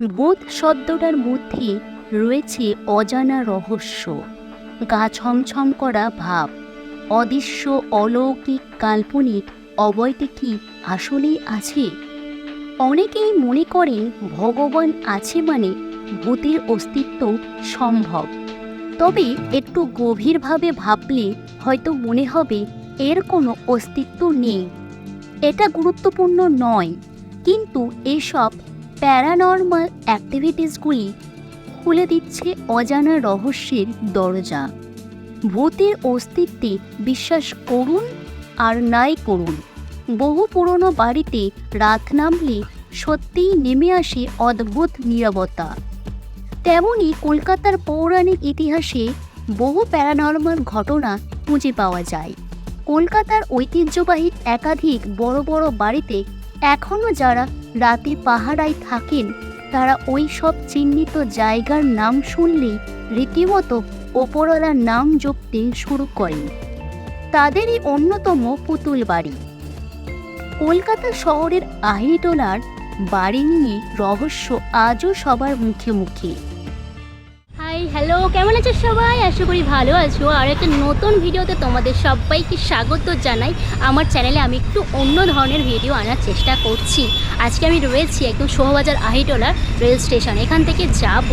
ভূত শব্দটার মধ্যে রয়েছে অজানা রহস্য। গা ছমছম করা ভাব, অদৃশ্য, অলৌকিক, কাল্পনিক অবয়টি কি আসলেই আছে? অনেকেই মনে করেন ভগবান আছে মানে ভূতের অস্তিত্ব সম্ভব। তবে একটু গভীরভাবে ভাবলে হয়তো মনে হবে এর কোনো অস্তিত্ব নেই। এটা গুরুত্বপূর্ণ নয়, কিন্তু এসব প্যারানর্মাল অ্যাক্টিভিটিসগুলি খুলে দিচ্ছে অজানা রহস্যের দরজা। ভূতের অস্তিত্বে বিশ্বাস করুন আর নাই করুন। বহু পুরনো বাড়িতে রাত নামলে সত্যিই নেমে আসে অদ্ভুত নীরবতা। তেমনই কলকাতার পৌরাণিক ইতিহাসে বহু প্যারানর্মাল ঘটনা খুঁজে পাওয়া যায়। কলকাতার ঐতিহ্যবাহী একাধিক বড় বড় বাড়িতে এখনও যারা রাতে পাহারায় থাকেন, তারা ওই সব চিহ্নিত জায়গার নাম শুনলেই রীতিমতো ওপরওয়ালার নাম জপতে শুরু করেন। তাদেরই অন্যতম পুতুল বাড়ি। কলকাতা শহরের আহিটোলার বাড়ি নিয়ে রহস্য আজও সবার মুখে মুখে। হ্যালো, কেমন আছো সবাই? আশা করি ভালো আছো। আর একটা নতুন ভিডিওতে তোমাদের সবাইকে স্বাগত জানাই। আমার চ্যানেলে আমি একটু অন্য ধরনের ভিডিও আনার চেষ্টা করছি। আজকে আমি রয়েছি একদম শোভাবাজার আহিটোলার রেল স্টেশন। এখান থেকে যাব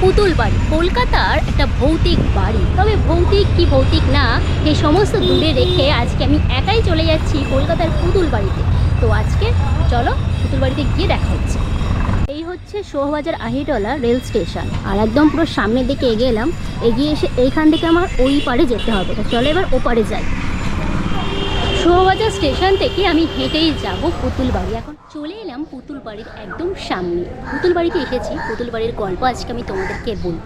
পুতুল বাড়ি কলকাতার একটা ভৌতিক বাড়ি। তবে ভৌতিক কি ভৌতিক না এই সমস্ত দূরে রেখে আজকে আমি একাই চলে যাচ্ছি কলকাতার পুতুল বাড়িতে তো আজকে চলো পুতুল বাড়িতে গিয়ে দেখা হচ্ছে। হচ্ছে শোহবাজার আহিটলা রেল স্টেশন। আর একদম পুরো সামনের দিকে এগিয়ে এলাম, এগিয়ে এসে এইখান থেকে আমার ওই পারে যেতে হবে। চলো এবার ওপারে যাই। শোহবাজার স্টেশন থেকে আমি হেঁটেই যাব পুতুল বাড়ি এখন চলে এলাম পুতুল বাড়ির একদম সামনে। পুতুল বাড়িতে এসেছি। পুতুল বাড়ির গল্প আজকে আমি তোমাদেরকে বলব।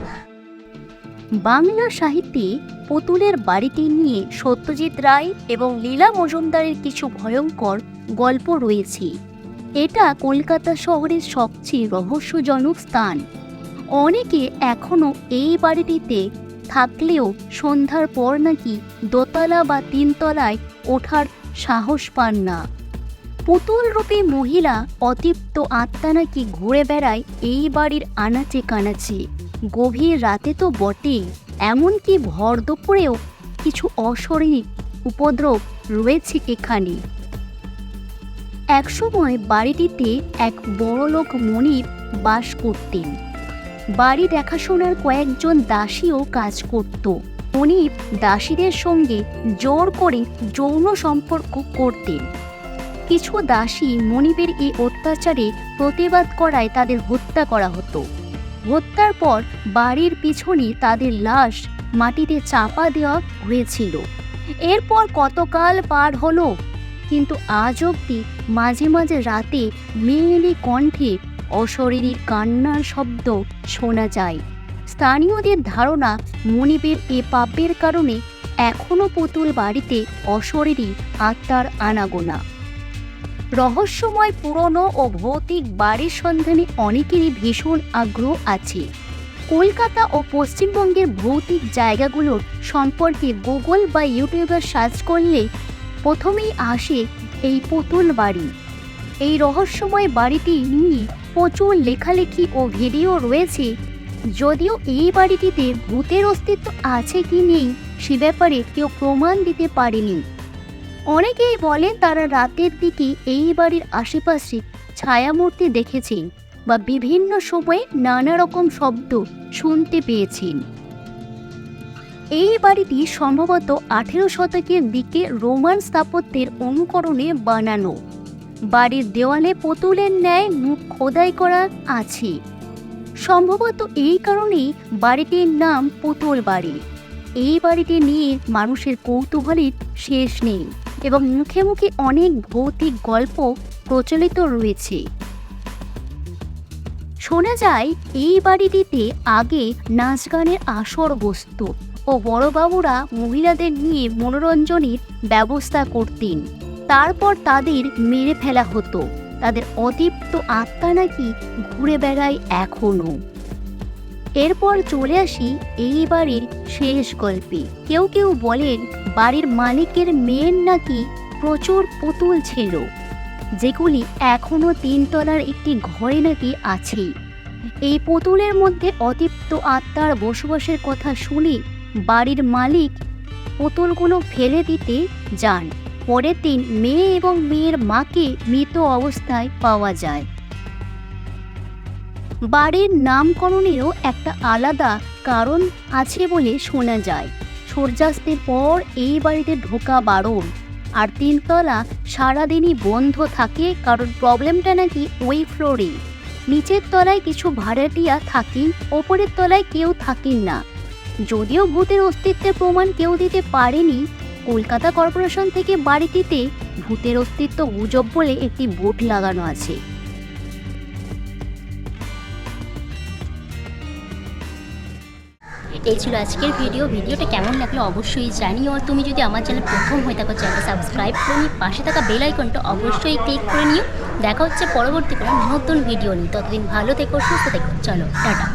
বাংলা সাহিত্যে পুতুলের বাড়িটি নিয়ে সত্যজিৎ রায় এবং লীলা মজুমদারের কিছু ভয়ঙ্কর গল্প রয়েছে। এটা কলকাতা শহরের সবচেয়ে রহস্যজনক স্থান। অনেকে এখনও এই বাড়িটিতে থাকলেও সন্ধ্যার পর নাকি দোতলা বা তিনতলায় ওঠার সাহস পান না। পুতুল রূপে মহিলা অতৃপ্ত আত্মা নাকি ঘুরে বেড়ায় এই বাড়ির আনাচে কানাচে। গভীর রাতে তো বটেই, এমনকি ভর দুপুরেও কিছু অশরীর উপদ্রব রয়েছে এখানে। একসময় বাড়িটিতে এক বড়লোক মনির বাস করতেন। বাড়ি দেখাশোনার কয়েকজন দাসীও কাজ করত। মনির দাসীদের সঙ্গে জোর করে যৌন সম্পর্ক করতেন। কিছু দাসী মনিবের এই অত্যাচারে প্রতিবাদ করায় তাদের হত্যা করা হতো। হত্যার পর বাড়ির পিছনে তাদের লাশ মাটিতে চাপা দেওয়া হয়েছিল। এরপর কতকাল পার হলো? কিন্তু আজ অবধি মাঝে মাঝে রাতে মেয়েলি কণ্ঠে অশরীরী কান্নার শব্দ শোনা যায়। স্থানীয়দের ধারণা মনিবের এ পাপের কারণে এখনও পুতুল বাড়িতে অশরীরী আত্মার আনাগোনা। রহস্যময় পুরনো ও ভৌতিক বাড়ির সন্ধানে অনেকেরই ভীষণ আগ্রহ আছে। কলকাতা ও পশ্চিমবঙ্গের ভৌতিক জায়গাগুলোর সম্পর্কে গুগল বা ইউটিউবে সার্চ করলে প্রথমেই আসে এই পুতুল বাড়ি। এই রহস্যময় বাড়িটি নিয়ে প্রচুর লেখালেখি ও ভিডিও রয়েছে। যদিও এই বাড়িটিতে ভূতের অস্তিত্ব আছে কি নেই সে ব্যাপারে কেউ প্রমাণ দিতে পারেনি। অনেকেই বলেন তারা রাতের দিকে এই বাড়ির আশেপাশে ছায়ামূর্তি দেখেছেন বা বিভিন্ন সময়ে নানা রকম শব্দ শুনতে পেয়েছেন। এই বাড়িটি সম্ভবত আঠেরো শতকের দিকে রোমান স্থাপত্যের অনুকরণে বানানো। বাড়ির দেওয়ালে পুতুলের ন্যায় মুখ খোদাই করা আছে। সম্ভবত এই কারণেই বাড়িটির নাম পুতুল বাড়ি। এই বাড়িটি নিয়ে মানুষের কৌতূহলের শেষ নেই এবং মুখে মুখে অনেক ভৌতিক গল্প প্রচলিত রয়েছে। শোনা যায়, এই বাড়িটিতে আগে নাচ গানের আসর বসত। ও বড়বাবুরা মহিলাদের নিয়ে মনোরঞ্জনের ব্যবস্থা করতেন। তারপর তাদের মেরে ফেলা হতো। তাদের অদীপ্ত আত্মা নাকি ঘুরে বেড়ায় এখনও এরপর চলে আসি এই বাড়ির শেষ গল্পে। কেউ কেউ বলেন, বাড়ির মালিকের মেয়ের নাকি প্রচুর পুতুল ছিল, যেগুলি এখনও তিনতলার একটি ঘরে নাকি আছে। এই পুতুলের মধ্যে অতৃপ্ত আত্মার বসবাসের কথা শুনে বাড়ির মালিক পুতুলগুলো ফেলে দিতে যান। পরের দিন মেয়ে এবং মেয়ের মাকে মৃত অবস্থায় পাওয়া যায়। বাড়ির নামকরণেরও একটা আলাদা কারণ আছে বলে শোনা যায়। সূর্যাস্তের পর এই বাড়িতে ঢোকা বারণ। আর তিনতলা সারাদিনই বন্ধ থাকে কারণ প্রবলেমটা নাকি ওই ফ্লোরে নিচের তলায় কিছু ভাড়াটিয়া থাকেন, ওপরের তলায় কেউ থাকেন না। যদিও ভূতের অস্তিত্বের প্রমাণ কেউ দিতে পারেনি, কলকাতা কর্পোরেশন থেকে বাড়িটিতে ভূতের অস্তিত্ব গুজব বলে একটি বোর্ড লাগানো আছে। এই ছিল আজকের ভিডিও। ভিডিওটা কেমন লাগল অবশ্যই জানিও। আর তুমি যদি আমার চ্যানেল প্রথম হয়ে থাকো চ্যানেল সাবস্ক্রাইব করে নিয়ে পাশে থাকা বেল আইকনটা অবশ্যই ক্লিক করে নিও। দেখা হচ্ছে পরবর্তী কোনো নতুন ভিডিও নিয়ে। ততদিন ভালো থেকো, সুস্থ থেকো। চলো, টাটা।